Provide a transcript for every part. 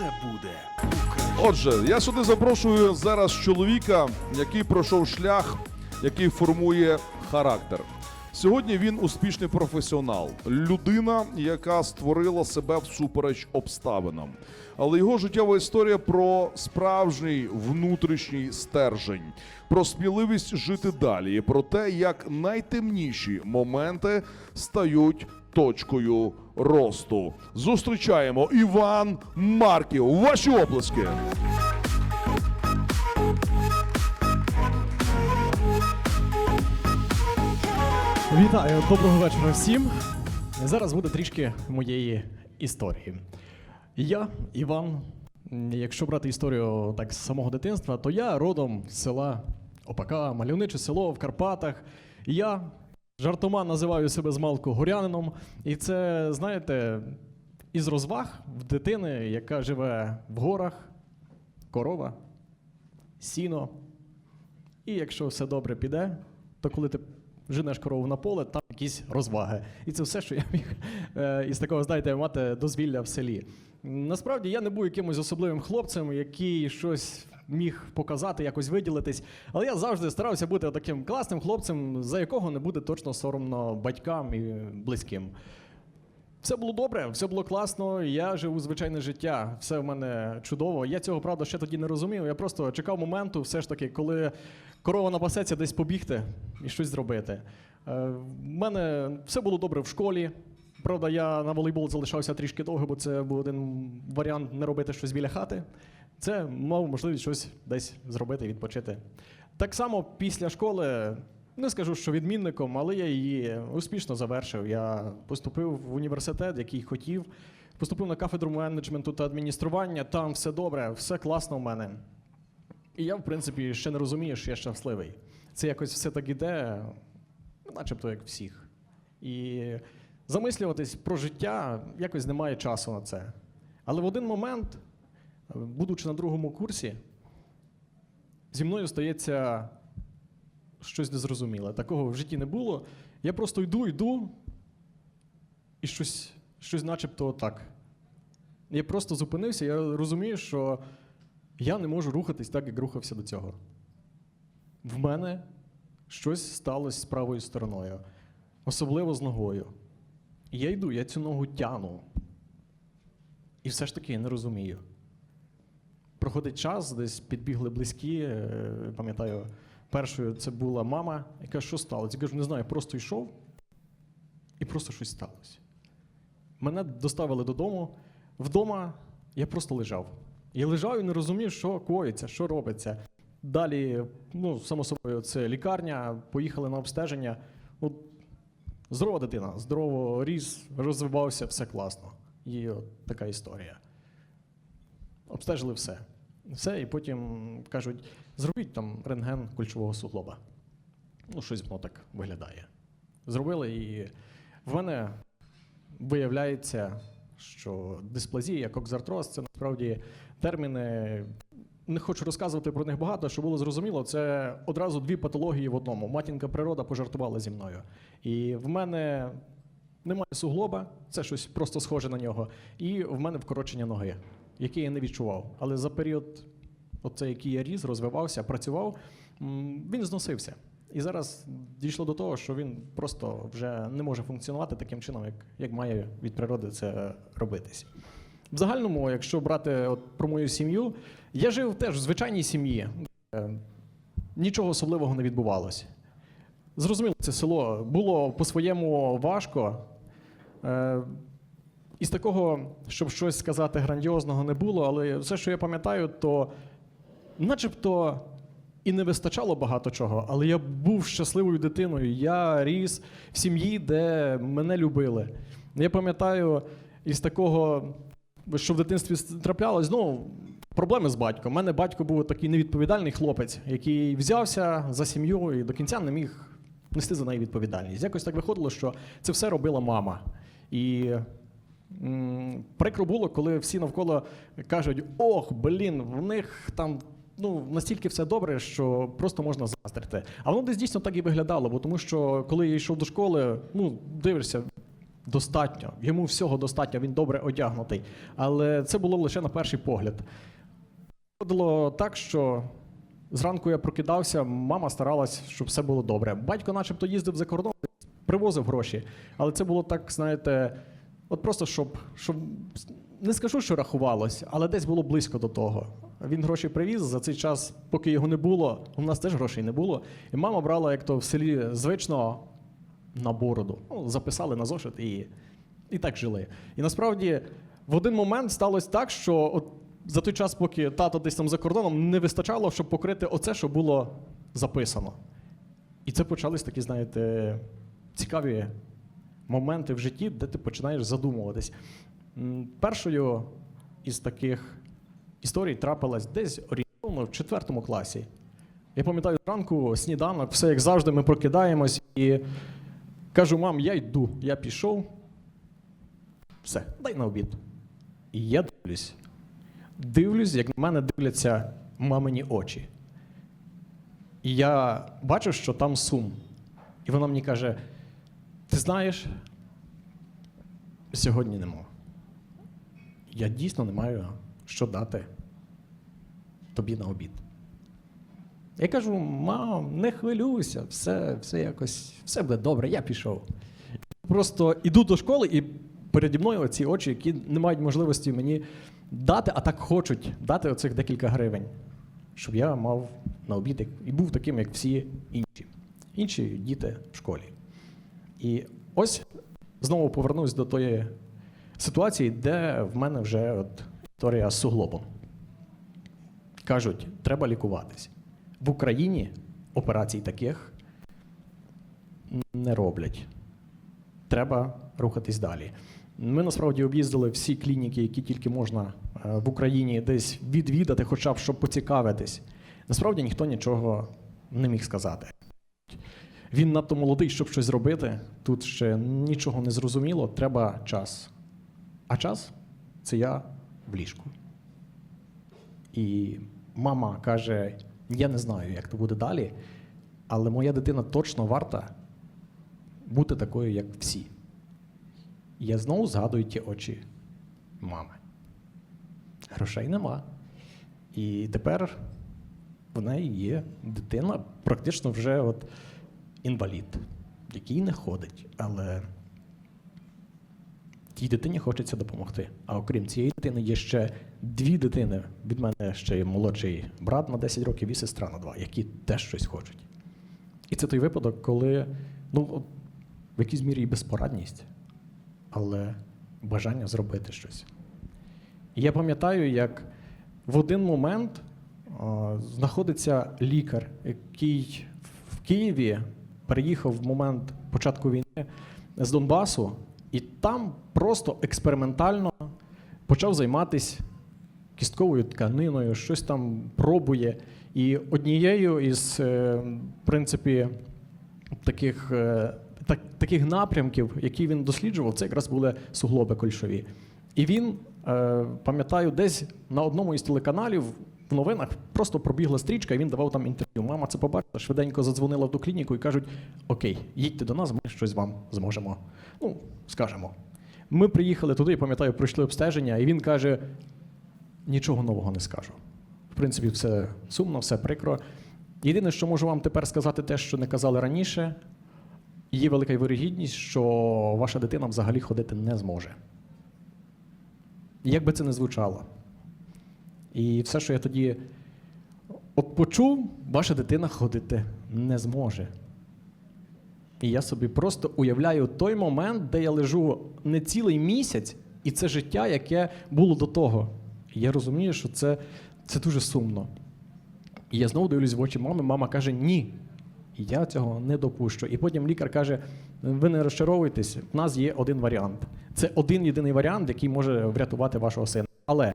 все буде Отже, я сюди запрошую зараз чоловіка, який пройшов шлях, який формує характер. Сьогодні він успішний професіонал, людина, яка створила себе всупереч обставинам. Але його життєва історія про справжній внутрішній стержень, про сміливість жити далі, про те, як найтемніші моменти стають точкою росту. Зустрічаємо Іван Марків. Ваші оплески. Вітаю, доброго вечора всім. Зараз буде трішки моєї історії. Я, Іван, якщо брати історію так з самого дитинства, то я родом з села Опака, мальовниче село в Карпатах. Я жартома називаю себе змалку горянином. І це, знаєте, із розваг в дитини, яка живе в горах, корова, сіно. І якщо все добре піде, то коли ти женеш корову на поле, там якісь розваги. І це все, що я міг е, із такого, знаєте, мати дозвілля в селі. Насправді я не був якимось особливим хлопцем, який щось міг показати, якось виділитись. Але я завжди старався бути таким класним хлопцем, за якого не буде точно соромно батькам і близьким. Все було добре, все було класно. Я жив звичайне життя, все в мене чудово. Я цього правда ще тоді не розумів. Я просто чекав моменту, все ж таки, коли корова напасеться десь побігти і щось зробити. Е, В мене все було добре в школі. Правда, я на волейбол залишався трішки довго, бо це був один варіант не робити щось біля хати. Це мав можливість щось десь зробити, відпочити. Так само після школи, не скажу, що відмінником, але я її успішно завершив. Я поступив в університет, який хотів. Поступив на кафедру менеджменту та адміністрування. Там все добре, все класно в мене. І я, в принципі, ще не розумію, що я щасливий. Це якось все так іде, ну, начебто як всіх. І замислюватись про життя якось немає часу на це. Але в один момент, будучи на другому курсі, зі мною стається щось незрозуміле. Такого в житті не було. Я просто йду, йду, і щось, щось начебто так. Я просто зупинився, я розумію, що я не можу рухатись так, як рухався до цього. В мене щось сталося з правою стороною, особливо з ногою. Я йду, я цю ногу тяну. І все ж таки я не розумію. Проходить час, десь підбігли близькі. е, Пам'ятаю, першою це була мама, яка що сталося? Я кажу, не знаю, просто йшов, і просто щось сталося. Мене доставили додому. Вдома я просто лежав. Я лежав і не розумів, що коїться, що робиться. Далі, ну, само собою, це лікарня, поїхали на обстеження. От, здорова дитина, здорово ріс, розвивався, все класно. І от така історія. Обстежили все. Все, і потім кажуть, зробіть там рентген кульшового суглоба. Ну, щось воно так виглядає. Зробили, і в мене виявляється, що дисплазія, кокзартроз це насправді терміни. Не хочу розказувати про них багато, щоб було зрозуміло, це одразу дві патології в одному. Матінка природа пожартувала зі мною. І в мене немає суглоба, це щось просто схоже на нього. І в мене вкорочення ноги, яке я не відчував. Але за період, оце, який я ріс, розвивався, працював, він зносився. І зараз дійшло до того, що він просто вже не може функціонувати таким чином, як, як має від природи це робитись. В загальному, якщо брати от про мою сім'ю, я жив теж в звичайній сім'ї. Е, Нічого особливого не відбувалося. Зрозуміло, це село було по-своєму важко. Із такого, щоб щось сказати грандіозного, не було, але все, що я пам'ятаю, то начебто і не вистачало багато чого, але я був щасливою дитиною. Я ріс в сім'ї, де мене любили. Я пам'ятаю із такого, що в дитинстві траплялось, ну, проблеми з батьком. У мене батько був такий невідповідальний хлопець, який взявся за сім'ю і до кінця не міг нести за неї відповідальність. Якось так виходило, що це все робила мама. І прикро було, коли всі навколо кажуть: ох, блін, в них там. Ну, настільки все добре, що просто можна заздрити. А воно десь дійсно так і виглядало, бо тому що коли я йшов до школи, ну, дивишся, достатньо. Йому всього достатньо, він добре одягнутий. Але це було лише на перший погляд. Виходило так, що зранку я прокидався, мама старалась, щоб все було добре. Батько, начебто, їздив за кордон, привозив гроші. Але це було так, знаєте, от просто щоб, щоб не скажу, що рахувалось, але десь було близько до того. Він гроші привіз за цей час, поки його не було. У нас теж грошей не було. І мама брала, як то в селі звично, на бороду. Ну, записали на зошит і, і так жили. І насправді в один момент сталося так, що от за той час, поки тато десь там за кордоном, не вистачало, щоб покрити оце, що було записано. І це почались такі, знаєте, цікаві моменти в житті, де ти починаєш задумуватись. Першою із таких історій трапилась десь орієнтовно в четвертому класі. Я пам'ятаю зранку сніданок, все як завжди, ми прокидаємось і кажу, мам, я йду, я пішов. Все, дай на обід. І я дивлюсь. Дивлюсь, як на мене дивляться мамині очі. І я бачу, що там сум. І вона мені каже: ти знаєш, сьогодні нема. Я дійсно не маю що дати тобі на обід. Я кажу: мам, не хвилюйся, все, все якось, все буде добре, я пішов. Просто іду до школи, і переді мною ці очі, які не мають можливості мені дати, а так хочуть дати оцих декілька гривень, щоб я мав на обід і був таким, як всі інші. Інші діти в школі. І ось знову повернусь до тої ситуації, де в мене вже от історія з суглобом. Кажуть, треба лікуватись. В Україні операцій таких не роблять. Треба рухатись далі. Ми насправді об'їздили всі клініки, які тільки можна е, в Україні десь відвідати, хоча б щоб поцікавитись. Насправді ніхто нічого не міг сказати. Він надто молодий, щоб щось зробити. Тут ще нічого не зрозуміло, треба час. А час це я в ліжку. І мама каже: я не знаю, як то буде далі, але моя дитина точно варта бути такою, як всі. Я знову згадую ті очі мами. Грошей нема. І тепер в неї є дитина, практично вже от інвалід, який не ходить, але тій дитині хочеться допомогти. А окрім цієї дитини, є ще дві дитини. Від мене ще є молодший брат на 10 років і сестра на 2, які теж щось хочуть. І це той випадок, коли ну, в якійсь мірі і безпорадність, але бажання зробити щось. І я пам'ятаю, як в один момент знаходиться лікар, який в Києві переїхав в момент початку війни з Донбасу, і там просто експериментально почав займатися кістковою тканиною, щось там пробує. І однією із, е, в принципі, таких, е, так, таких напрямків, які він досліджував, це якраз були суглоби кольшові. І він, е, пам'ятаю, десь на одному із телеканалів в новинах просто пробігла стрічка, і він давав там інтерв'ю. Мама це побачила, швиденько задзвонила в ту клініку і кажуть: Окей, їдьте до нас, ми щось вам зможемо. Ну, скажемо. Ми приїхали туди, я пам'ятаю, пройшли обстеження, і він каже: нічого нового не скажу. В принципі, все сумно, все прикро. Єдине, що можу вам тепер сказати, те, що не казали раніше, є велика вирогідність, що ваша дитина взагалі ходити не зможе. Як би це не звучало. І все, що я тоді от почув, ваша дитина ходити не зможе. І я собі просто уявляю той момент, де я лежу не цілий місяць, і це життя, яке було до того. І я розумію, що це, це дуже сумно. І я знову дивлюсь в очі мами, мама каже: ні. І я цього не допущу. І потім лікар каже: ви не розчаровуйтесь, в нас є один варіант. Це один єдиний варіант, який може врятувати вашого сина. Але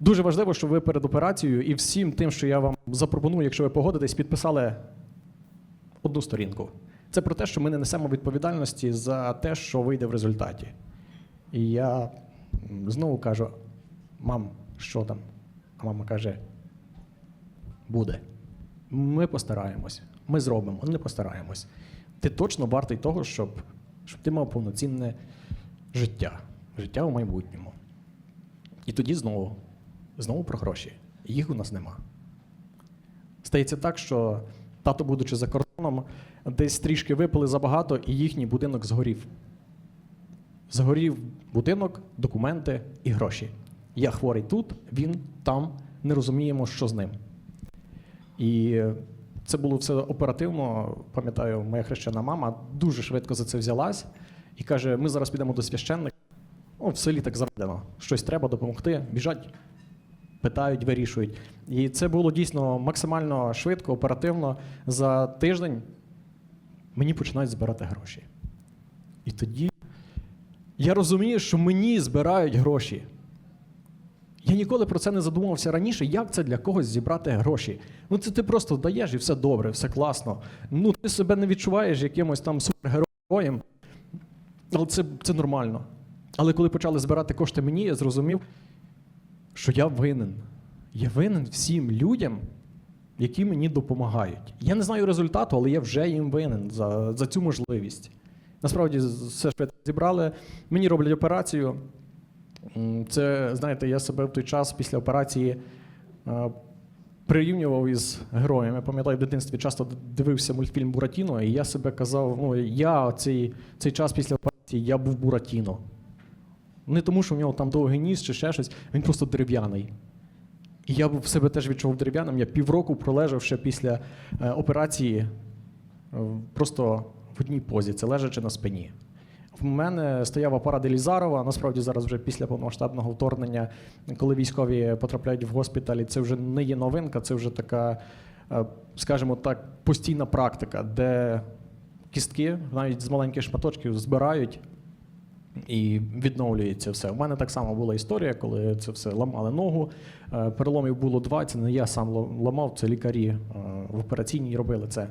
дуже важливо, щоб ви перед операцією і всім тим, що я вам запропоную, якщо ви погодитесь, підписали одну сторінку. Це про те, що ми не несемо відповідальності за те, що вийде в результаті. І я знову кажу: мам, що там? А мама каже: буде. Ми постараємось, ми зробимо, не постараємось. Ти точно вартий того, щоб, щоб ти мав повноцінне життя, життя у майбутньому. І тоді знову, знову про гроші. Їх у нас нема. Стається так, що тато, будучи за кордоном, десь трішки випили забагато, і їхній будинок згорів. Згорів будинок, документи і гроші. Я хворий тут, він там, не розуміємо, що з ним. І це було все оперативно. Пам'ятаю, моя хрещена мама дуже швидко за це взялась і каже: ми зараз підемо до священника. Ну, в селі так заведено. Щось треба допомогти. Біжать, питають, вирішують. І це було дійсно максимально швидко, оперативно. За тиждень мені починають збирати гроші. І тоді я розумію, що мені збирають гроші. Я ніколи про це не задумувався раніше, як це для когось зібрати гроші. Ну це ти просто даєш і все добре, все класно. Ну ти себе не відчуваєш якимось там супергероєм. Але це, це нормально. Але коли почали збирати кошти мені, я зрозумів, що я винен. Я винен всім людям, які мені допомагають. Я не знаю результату, але я вже їм винен за, за цю можливість. Насправді, все швидко зібрали. Мені роблять операцію. Це, знаєте, я себе в той час після операції е, прирівнював із героєм. Я пам'ятаю, в дитинстві часто дивився мультфільм Буратіно, і я себе казав, ну я цей, цей час після операції я був Буратіно. Не тому, що в нього там довгий ніс чи ще щось, він просто дерев'яний. І я в себе теж відчув дерев'яним. Я півроку пролежав ще після е, операції е, просто в одній позі, це лежачи на спині. В мене стояв апарат Елізарова. Насправді зараз вже після повномасштабного вторгнення, коли військові потрапляють в госпіталі, це вже не є новинка, це вже така, е, скажімо так, постійна практика, де кістки навіть з маленьких шматочків збирають і відновлюється все. У мене так само була історія, коли це все ламали ногу. Е, Переломів було два. Це не я сам ламав, це лікарі е, в операційній робили це.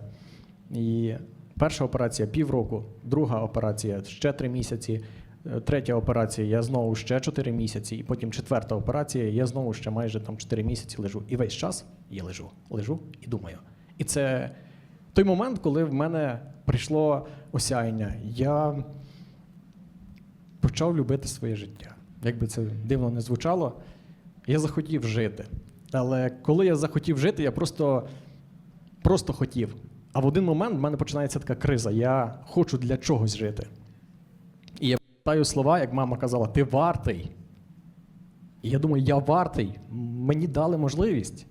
І перша операція півроку, друга операція ще три місяці. е, Третя операція, я знову ще 4 місяці, і потім четверта операція, я знову ще майже там 4 місяці лежу. І весь час я лежу, лежу і думаю. І це той момент, коли в мене прийшло осяяння. Я почав любити своє життя. Як би це дивно не звучало, я захотів жити. Але коли я захотів жити, я просто, просто хотів. А в один момент в мене починається така криза. Я хочу для чогось жити. І я пам'ятаю слова, як мама казала: ти вартий. І я думаю, я вартий. Мені дали можливість.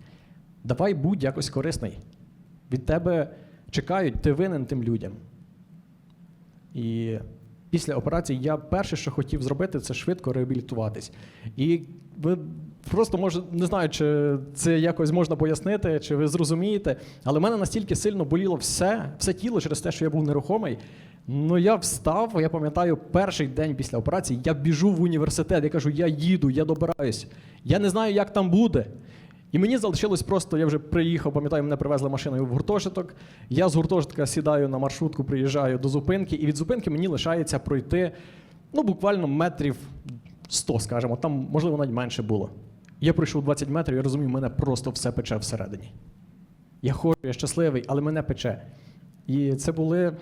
Давай будь якось корисний. Від тебе чекають, ти винен тим людям. І після операції я перше, що хотів зробити, це швидко реабілітуватись. І ви просто може не знаю, чи це якось можна пояснити, чи ви зрозумієте, але в мене настільки сильно боліло все, все тіло через те, що я був нерухомий. Ну я встав, я пам'ятаю, перший день після операції я біжу в університет. Я кажу, я їду, я добираюсь. Я не знаю, як там буде. І мені залишилось просто, я вже приїхав, пам'ятаю, мене привезли машиною в гуртожиток. Я з гуртожитка сідаю на маршрутку, приїжджаю до зупинки, і від зупинки мені лишається пройти ну, буквально метрів 100, скажімо, там, можливо, навіть менше було. Я пройшов 20 метрів, я розумію, мене просто все пече всередині. Я хочу, я щасливий, але мене пече. І це були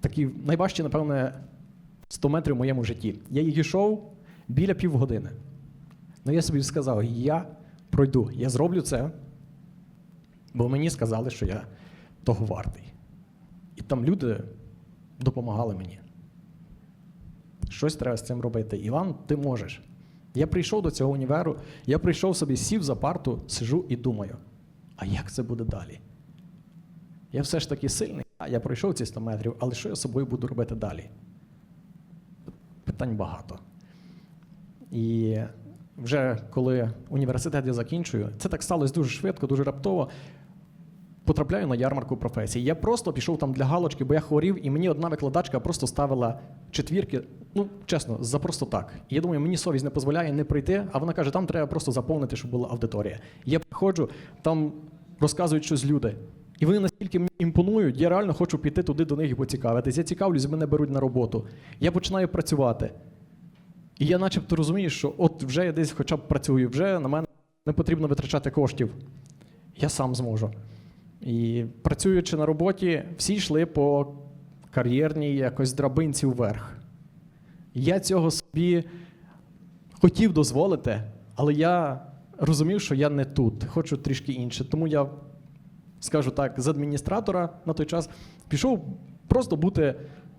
такі найважчі, напевне, 100 метрів в моєму житті. Я їх йшов біля півгодини. Ну я собі сказав, я пройду, я зроблю це, бо мені сказали, що я того вартий. І там люди допомагали мені. Щось треба з цим робити. Іван, ти можеш. Я прийшов до цього універу, я прийшов собі, сів за парту, сижу і думаю, а як це буде далі? Я все ж таки сильний, а я пройшов ці 100 метрів, але що я з собою буду робити далі? Питань багато. І вже коли університет я закінчую, це так сталося дуже швидко, дуже раптово. Потрапляю на ярмарку професій. Я просто пішов там для галочки, бо я хворів, і мені одна викладачка просто ставила четвірки. Ну, чесно, за просто так. І я думаю, мені совість не дозволяє не прийти, а вона каже, там треба просто заповнити, щоб була аудиторія. Я приходжу, там розказують щось люди. І вони настільки мені імпонують, я реально хочу піти туди до них і поцікавитись. Я цікавлюсь, мене беруть на роботу. Я починаю працювати. І я начебто розумію, що от вже я десь хоча б працюю, вже на мене не потрібно витрачати коштів. Я сам зможу. І працюючи на роботі, всі йшли по кар'єрній якось драбинці вверх. Я цього собі хотів дозволити, але я розумів, що я не тут, хочу трішки інше. Тому я, скажу так, з адміністратора на той час пішов просто бути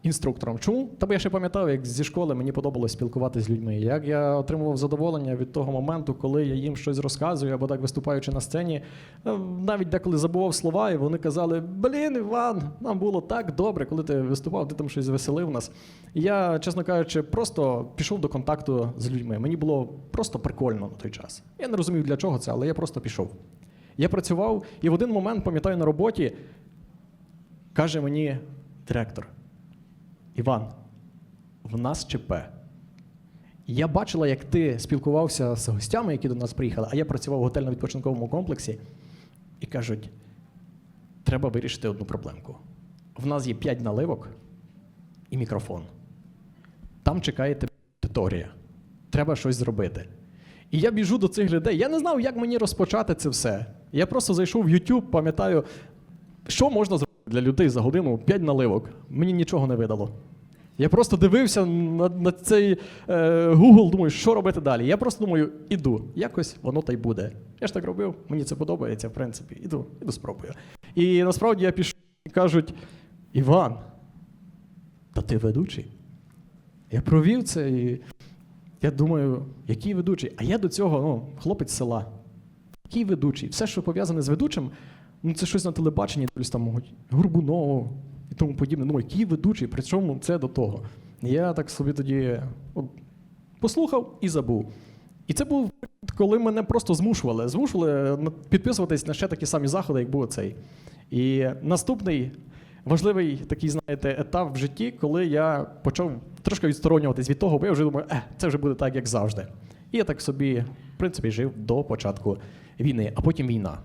інструктором. Чому? Та бо я ще пам'ятав, як зі школи мені подобалось спілкуватися з людьми. Як я отримував задоволення від того моменту, коли я їм щось розказую, або так виступаючи на сцені, е, навіть деколи забував слова, і вони казали: Блін, Іван, нам було так добре, коли ти виступав, ти там щось веселив нас. І я, чесно кажучи, просто пішов до контакту з людьми. Мені було просто прикольно на той час. Я не розумів, для чого це, але я просто пішов. Я працював, і в один момент, пам'ятаю, на роботі каже мені директор: Іван, в нас ЧП. Я бачила, як ти спілкувався з гостями, які до нас приїхали, а я працював в готельно-відпочинковому комплексі, і кажуть: треба вирішити одну проблемку. В нас є 5 наливок і мікрофон. Там чекає тебе аудиторія. Треба щось зробити. І я біжу до цих людей. Я не знав, як мені розпочати це все. Я просто зайшов в YouTube, пам'ятаю, що можна зробити для людей за годину 5 наливок. Мені нічого не видало. Я просто дивився на, на цей е, Google, думаю, що робити далі. Я просто думаю, іду, якось воно та й буде. Я ж так робив, мені це подобається, в принципі. Іду, іду спробую. І насправді я пішов і кажуть: Іван, та ти ведучий? Я провів це і я думаю, який ведучий? А я до цього ну, хлопець села. Який ведучий? Все, що пов'язане з ведучим, ну це щось на телебаченні, тобто там Горбунов і тому подібне. Ну, який ведучий, при чому це до того? Я так собі тоді послухав і забув. І це був коли мене просто змушували. Змушували підписуватись на ще такі самі заходи, як був цей. І наступний важливий такий, знаєте, етап в житті, коли я почав трошки відсторонюватись від того, бо я вже думаю, е, це вже буде так, як завжди. І я так собі, в принципі, жив до початку війни, а потім війна.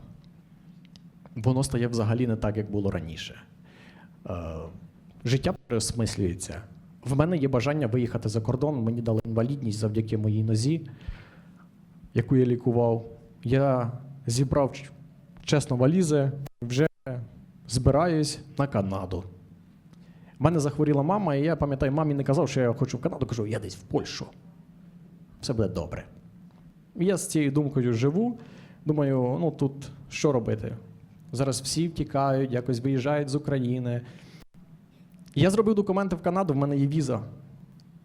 Воно стає взагалі не так, як було раніше. Е, життя переосмислюється. В мене є бажання виїхати за кордон. Мені дали інвалідність завдяки моїй нозі, яку я лікував. Я зібрав чесно валізи, вже збираюсь на Канаду. У мене захворіла мама, і я пам'ятаю, мамі не казав, що я хочу в Канаду, кажу, я десь в Польщу. Все буде добре. Я з цією думкою живу. Думаю, ну тут що робити? Зараз всі втікають, якось виїжджають з України. Я зробив документи в Канаду, в мене є віза.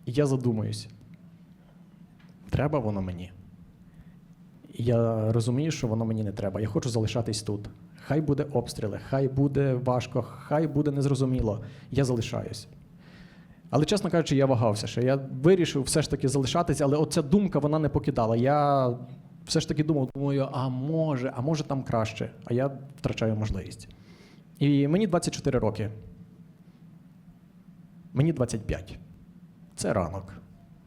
І я задумаюсь, треба воно мені. Я розумію, що воно мені не треба. Я хочу залишатись тут. Хай буде обстріли, хай буде важко, хай буде незрозуміло. Я залишаюсь. Але, чесно кажучи, я вагався, що я вирішив все ж таки залишатися, але оця думка вона не покидала. Я все ж таки думав, думаю, а може, а може там краще, а я втрачаю можливість. І мені 24 роки. Мені 25. Це ранок.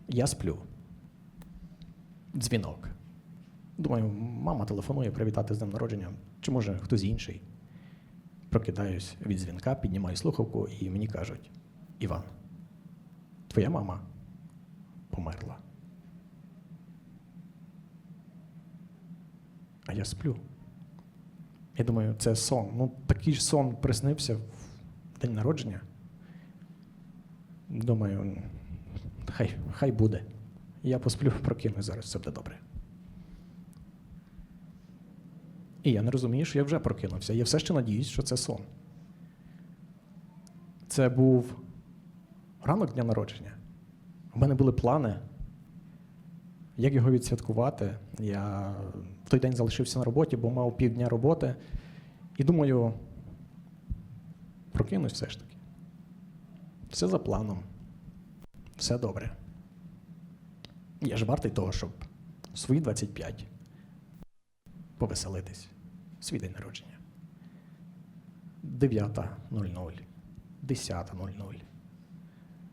Я сплю. Дзвінок. Думаю, мама телефонує привітати з днем народження, чи може хтось інший. Прокидаюсь від дзвінка, піднімаю слухавку, і мені кажуть: Іван, твоя мама померла. А я сплю. Я думаю, це сон. Ну, такий ж сон приснився в день народження. Думаю, хай, хай буде. Я посплю, прокинусь зараз, все буде добре. І я не розумію, що я вже прокинувся. Я все ще надіюсь, що це сон. Це був ранок дня народження. У мене були плани, як його відсвяткувати. Я в той день залишився на роботі, бо мав півдня роботи. І думаю, прокинусь все ж таки. Все за планом. Все добре. Я ж вартий того, щоб свої 25 повеселитись. Свій день народження. 9.00, 10.00.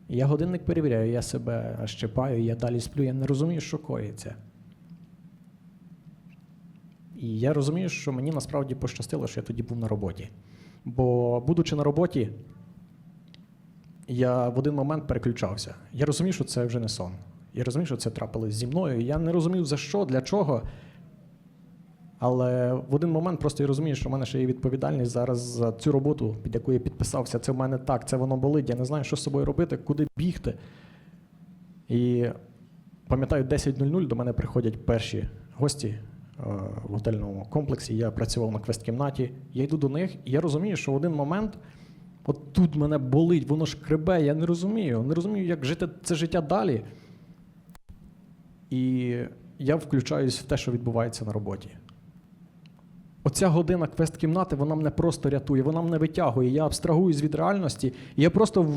Я годинник перевіряю, я себе щипаю, я далі сплю, я не розумію, що коїться. І я розумію, що мені насправді пощастило, що я тоді був на роботі. Бо, будучи на роботі, я в один момент переключався. Я розумів, що це вже не сон. Я розумів, що це трапилось зі мною. Я не розумів за що, для чого. Але в один момент просто я розумію, що в мене ще є відповідальність зараз за цю роботу, під яку я підписався. Це в мене так, це воно болить. Я не знаю, що з собою робити, куди бігти. І пам'ятаю, 10.00 до мене приходять перші гості е, в готельному комплексі. Я працював на квест-кімнаті. Я йду до них, і я розумію, що в один момент от тут мене болить, воно шкребе, я не розумію. Не розумію, як жити це життя далі. І я включаюсь в те, що відбувається на роботі. Оця година квест-кімнати, вона мене просто рятує, вона мене витягує. Я абстрагуюсь від реальності, і я просто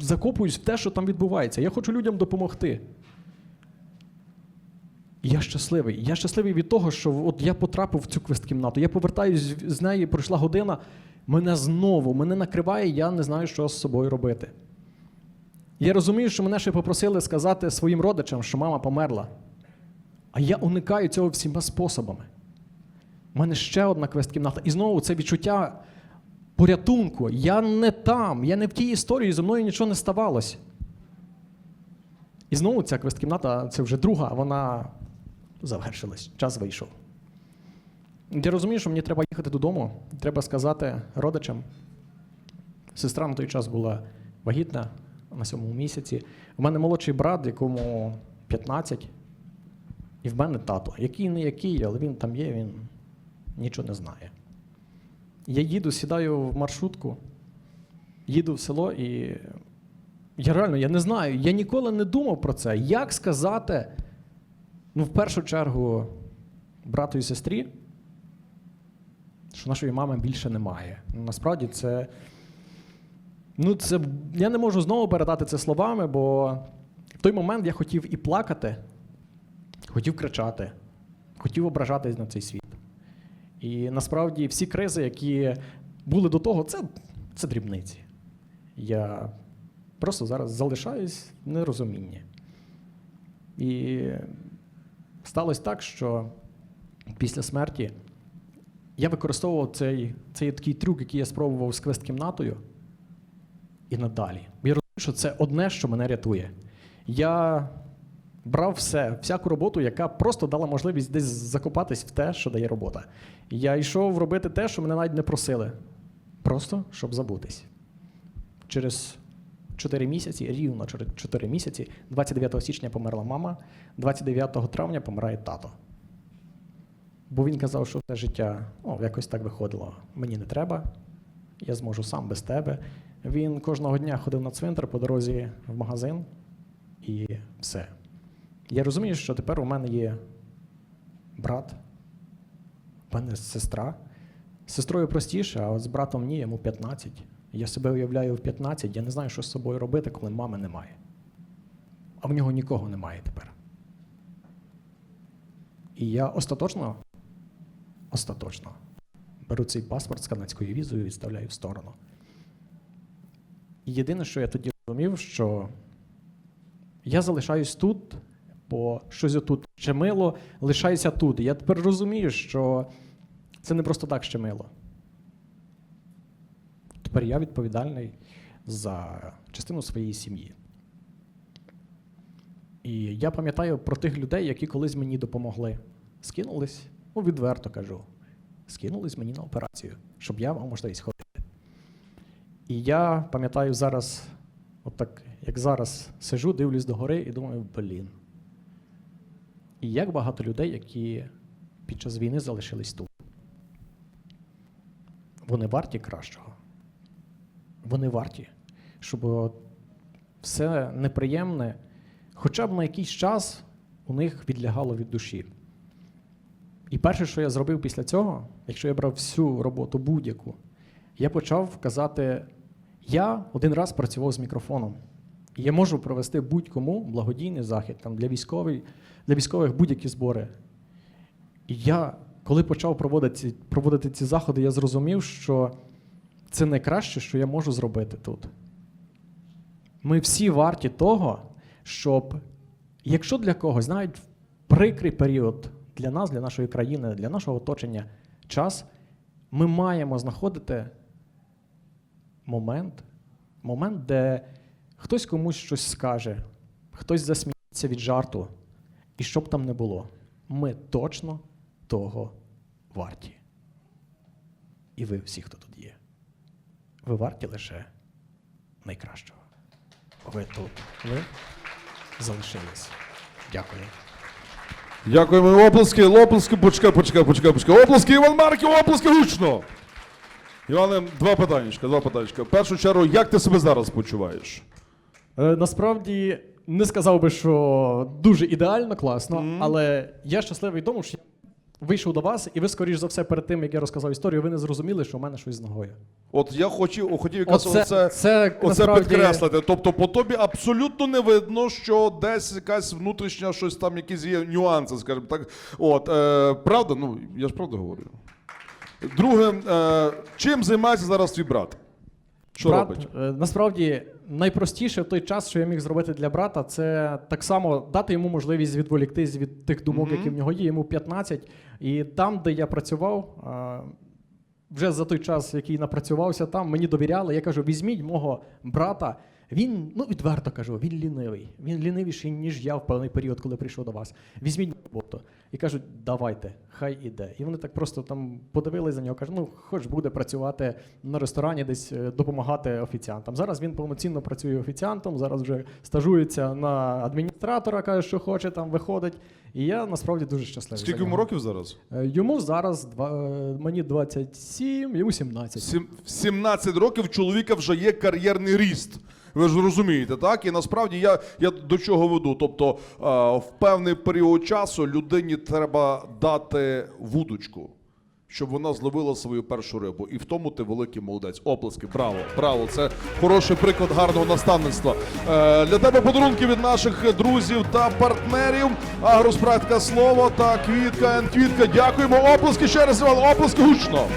закопуюсь в те, що там відбувається. Я хочу людям допомогти. І я щасливий. Я щасливий від того, що от я потрапив в цю квест-кімнату. Я повертаюсь з неї, пройшла година, мене знову, мене накриває, я не знаю, що з собою робити. Я розумію, що мене ще попросили сказати своїм родичам, що мама померла. А я уникаю цього всіма способами. У мене ще одна квест-кімната. І знову це відчуття порятунку. Я не там, я не в тій історії, зі мною нічого не ставалося. І знову ця квест-кімната, це вже друга, вона завершилась, час вийшов. Я розумію, що мені треба їхати додому, треба сказати родичам. Сестра на той час була вагітна на сьомому місяці. У мене молодший брат, якому 15, і в мене тато, який не який, але він там є, він нічого не знає. Я їду, сідаю в маршрутку, їду в село, і я реально я не знаю, я ніколи не думав про це. Як сказати, ну, в першу чергу, брату і сестрі, що нашої мами більше немає. Ну, Насправді це. Ну, це я не можу знову передати це словами, бо в той момент я хотів і плакати, хотів кричати, хотів ображатись на цей світ. І насправді всі кризи, які були до того, це, це дрібниці. Я просто зараз залишаюсь в нерозумінні. І сталося так, що після смерті я використовував цей, цей такий трюк, який я спробував з квест-кімнатою, і надалі. Я розумію, що це одне, що мене рятує. Я брав все, всяку роботу, яка просто дала можливість десь закопатись в те, що дає робота. Я йшов робити те, що мене навіть не просили. Просто щоб забутись. Через 4 місяці, рівно через 4 місяці, 29 січня померла мама, 29 травня помирає тато. Бо він казав, що це життя ну, якось так виходило. Мені не треба, я зможу сам без тебе. Він кожного дня ходив на цвинтар по дорозі в магазин і все. Я розумію, що тепер у мене є брат, у мене сестра. З сестрою простіше, а от з братом ні, йому 15. Я себе уявляю в 15, я не знаю, що з собою робити, коли мами немає. А в нього нікого немає тепер. І я остаточно, остаточно беру цей паспорт з канадською візою і відставляю в сторону. І єдине, що я тоді розумів, що я залишаюсь тут, бо щось отут щемило, лишаюся тут. Я тепер розумію, що це не просто так щемило. Тепер я відповідальний за частину своєї сім'ї. І я пам'ятаю про тих людей, які колись мені допомогли. Скинулись, ну відверто кажу, скинулись мені на операцію, щоб я мав можливість ходити. І я пам'ятаю зараз, от так, як зараз сижу, дивлюсь догори і думаю, блін. І як багато людей, які під час війни залишились тут. Вони варті кращого. Вони варті, щоб все неприємне, хоча б на якийсь час у них відлягало від душі. І перше, що я зробив після цього, якщо я брав всю роботу будь-яку, я почав казати: я один раз працював з мікрофоном. Я можу провести будь-кому благодійний захід там, для, військових, для військових будь-які збори. І я, коли почав проводити, проводити ці заходи, я зрозумів, що це найкраще, що я можу зробити тут. Ми всі варті того, щоб, якщо для когось, навіть в прикрий період для нас, для нашої країни, для нашого оточення час, ми маємо знаходити момент, момент, де хтось комусь щось скаже, хтось засміється від жарту, і що б там не було, ми точно того варті. І ви всі, хто тут є. Ви варті лише найкращого. Ви тут. Ви залишились. Дякую. Дякуємо. Оплески, оплески, почекай, почекай, почекай, почекай. Оплески, Іван Марків, оплески гучно. Іване, два питаннячка, два питаннячка. В першу чергу, як ти себе зараз почуваєш? Е, насправді не сказав би, що дуже ідеально, класно, але я щасливий тому, що я вийшов до вас, і ви, скоріш за все, перед тим, як я розказав історію, ви не зрозуміли, що в мене щось з ногою. От я хотів, хотів якраз Оце- оце, це, оце насправді- підкреслити. Тобто по тобі абсолютно не видно, що десь якась внутрішня щось там, якісь є нюанси, скажімо так. От, е, правда, ну я ж правду говорю. Друге, е, чим займається зараз твій брат? Що Брат, робить? е, насправді найпростіше в той час, що я міг зробити для брата, це так само дати йому можливість відволіктись від тих думок, які в нього є. Йому 15. І там, де я працював, е, вже за той час, який напрацювався там, мені довіряли. Я кажу: візьміть мого брата. Він, ну відверто кажу, він лінивий. Він лінивіший, ніж я в певний період, коли прийшов до вас. Візьміть роботу. І кажуть, давайте, хай іде. І вони так просто там подивились за нього, кажуть, ну хоч буде працювати на ресторані, десь е, допомагати офіціантам. Зараз він повноцінно працює офіціантом, зараз вже стажується на адміністратора, каже, що хоче, там виходить. І я насправді дуже щасливий. Скільки йому років зараз? Е, Йому зараз два, е, мені 27, йому 17. Сім- в 17 років в чоловіка вже є кар'єрний ріст. Ви ж розумієте, так? І насправді я, я до чого веду. Тобто е, в певний період часу людині треба дати вудочку, щоб вона зловила свою першу рибу. І в тому ти великий молодець. Оплески, браво, браво. Це хороший приклад гарного наставництва. Е, для тебе подарунки від наших друзів та партнерів. Агроспрактика слово та квітка квітка. Дякуємо. Оплески ще раз, оплески гучно.